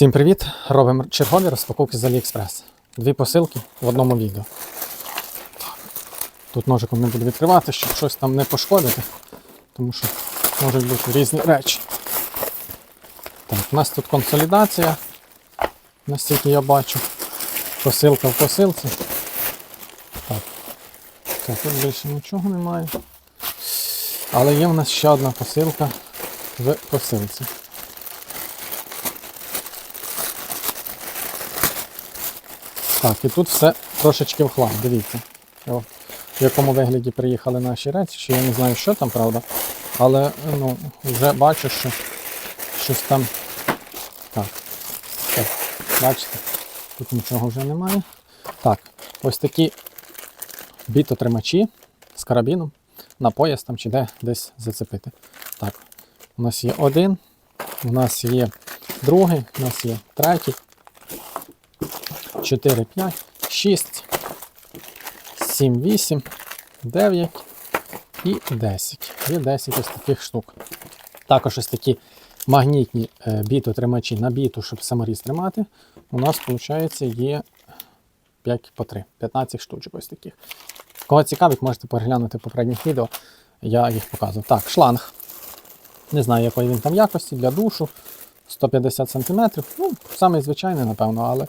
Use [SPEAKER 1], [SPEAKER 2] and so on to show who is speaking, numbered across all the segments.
[SPEAKER 1] Всім привіт! Робимо чергові розпаковки з AliExpress. Дві посилки в одному відео. Тут ножиком не буду відкривати, щоб щось там не пошкодити, тому що можуть бути різні речі. Так, у нас тут консолідація, настільки я бачу. Посилка в посилці. Так. Так, тут більше нічого немає. Але є в нас ще одна посилка в посилці. Так, і тут все трошечки в хлам, дивіться. О, в якому вигляді приїхали наші речі, ще я не знаю, що там, правда. Але ну, вже бачу, що щось там. Так. так. Бачите, тут нічого вже немає. Так, ось такі бітотримачі з карабіном на пояс там чи де десь зацепити. Так, у нас є один, у нас є другий, у нас є третій. 4, 5, 6, 7, 8, 9 і 10. Є 10 ось таких штук. Також ось такі магнітні е, бітотримачі на біту, щоб саморіз тримати. У нас, виходить, є 5 по 3, 15 штучок ось таких. Кого цікавить, можете переглянути попередніх відео. Я їх показував. Так, шланг. Не знаю, якої він там якості для душу. 150 см. Ну, самий звичайний, напевно, але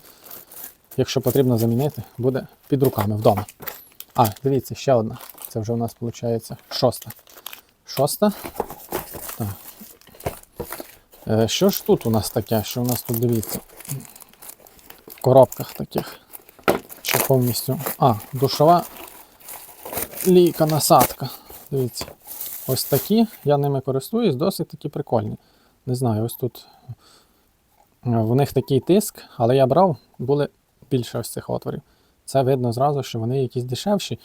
[SPEAKER 1] якщо потрібно замінити, буде під руками вдома. А, дивіться, ще одна. Це вже у нас виходить шоста. Шоста. Так. Е, що ж тут у нас таке? Що у нас тут дивіться? В коробках таких. Що повністю. А, душова лійка насадка. Дивіться. Ось такі. Я ними користуюсь, досить такі прикольні. Не знаю, ось тут. е, В них такий тиск, але я брав, були більше ось цих отворів. Це видно зразу, що вони якісь дешевші.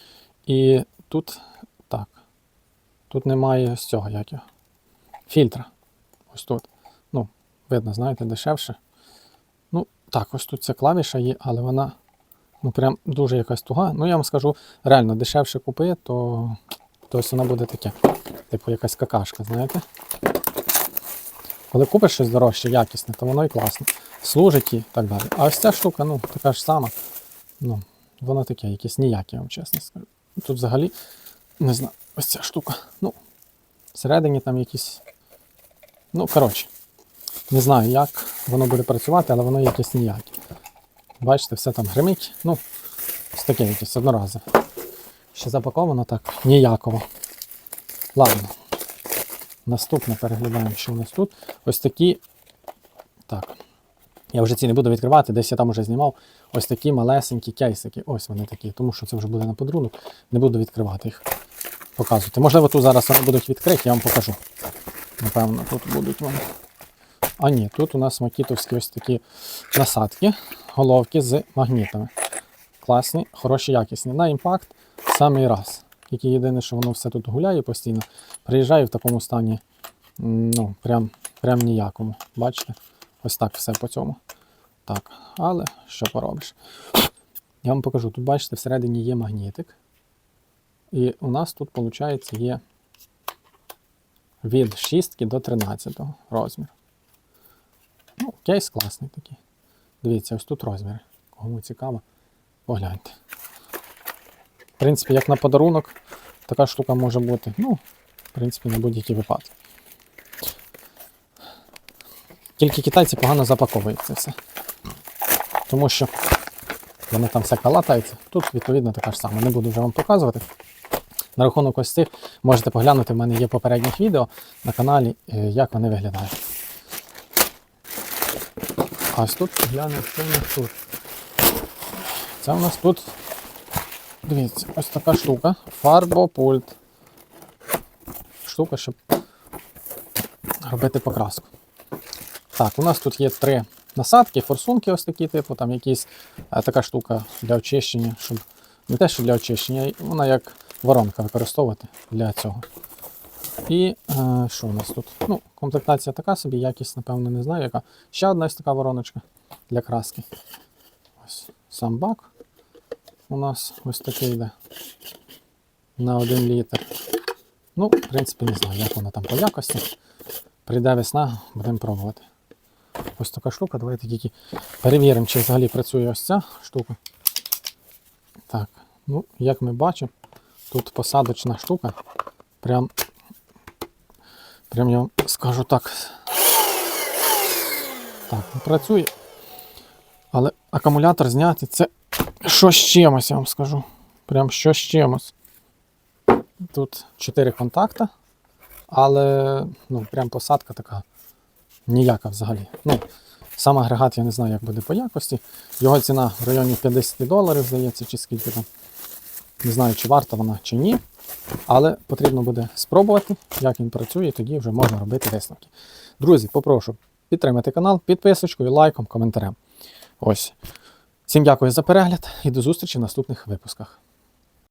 [SPEAKER 1] І тут так. Тут немає ось цього як його, фільтра. Ось тут. Ну, видно, знаєте, дешевше. Ну, так, ось тут ця клавіша є, але вона ну, прям дуже якась туга. Ну, я вам скажу, реально дешевше купи, то, то ось вона буде таке. Типу якась какашка, знаєте. Коли купиш щось дорожче, якісне, то воно і класно. Служить і так далі. А ось ця штука, ну, така ж сама. Ну, воно таке, якесь ніяке, я вам чесно скажу. Тут взагалі, не знаю, ось ця штука. Ну, всередині там якісь. Ну, коротше, не знаю, як воно буде працювати, але воно якесь ніяке. Бачите, все там гримить. Ну, ось таке якесь одноразове. Ще запаковано так ніяково. Ладно. Наступне переглядаємо, що у нас тут. Ось такі. Так. Я вже ці не буду відкривати, десь я там вже знімав. Ось такі малесенькі кейсики. Ось вони такі, тому що це вже буде на подарунок. Не буду відкривати їх. Показувати. Можливо, тут зараз вони будуть відкриті, я вам покажу. Напевно, тут будуть вони. А ні, тут у нас макітовські ось такі насадки, головки з магнітами. Класні, хороші, якісні. На імпакт самий раз. Тільки єдине, що воно все тут гуляє постійно. Приїжджає в такому стані, ну, прям, прям ніякому. Бачите? Ось так все по цьому. Так, але що поробиш? Я вам покажу. Тут, бачите, всередині є магнітик. І у нас тут, виходить, є від 6 до 13 розмір. Ну, кейс класний такий. Дивіться, ось тут розміри. Кому цікаво, погляньте. В принципі, як на подарунок, така штука може бути, ну, в принципі, на будь-які випадки. Тільки китайці погано запаковують це все. Тому що воно там все калатається. Тут, відповідно, така ж сама. Не буду вже вам показувати. На рахунок ось цих можете поглянути, в мене є попередніх відео на каналі, е, як вони виглядають. А ось тут глянемо, що в нас тут. Це у нас тут, дивіться, ось така штука. Фарбопульт. Штука, щоб робити покраску. Так, у нас тут є три насадки, форсунки ось такі, типу, там якісь е, така штука для очищення, щоб не те, що для очищення, вона як воронка використовувати для цього. І е, що у нас тут? Ну, комплектація така собі, якість, напевно, не знаю, яка. Ще одна ось така вороночка для краски. Ось сам бак у нас ось такий йде на 1 літр. Ну, в принципі, не знаю, як воно там по якості. Прийде весна, будемо пробувати. Ось така штука. Давайте тільки перевіримо, чи взагалі працює ось ця штука. Так, ну, як ми бачимо, тут посадочна штука. Прям, прям я вам скажу так. Так, працює. Але акумулятор зняти це що з чимось, я вам скажу. Прям що з чимось. Тут 4 контакта, але ну, прям посадка така ніяка взагалі. Ну, сам агрегат я не знаю, як буде по якості. Його ціна в районі 50 доларів, здається, чи скільки там. Не знаю, чи варта вона, чи ні. Але потрібно буде спробувати, як він працює, і тоді вже можна робити висновки. Друзі, попрошу підтримати канал підписочкою, лайком, коментарем. Ось. Всім дякую за перегляд і до зустрічі в наступних випусках.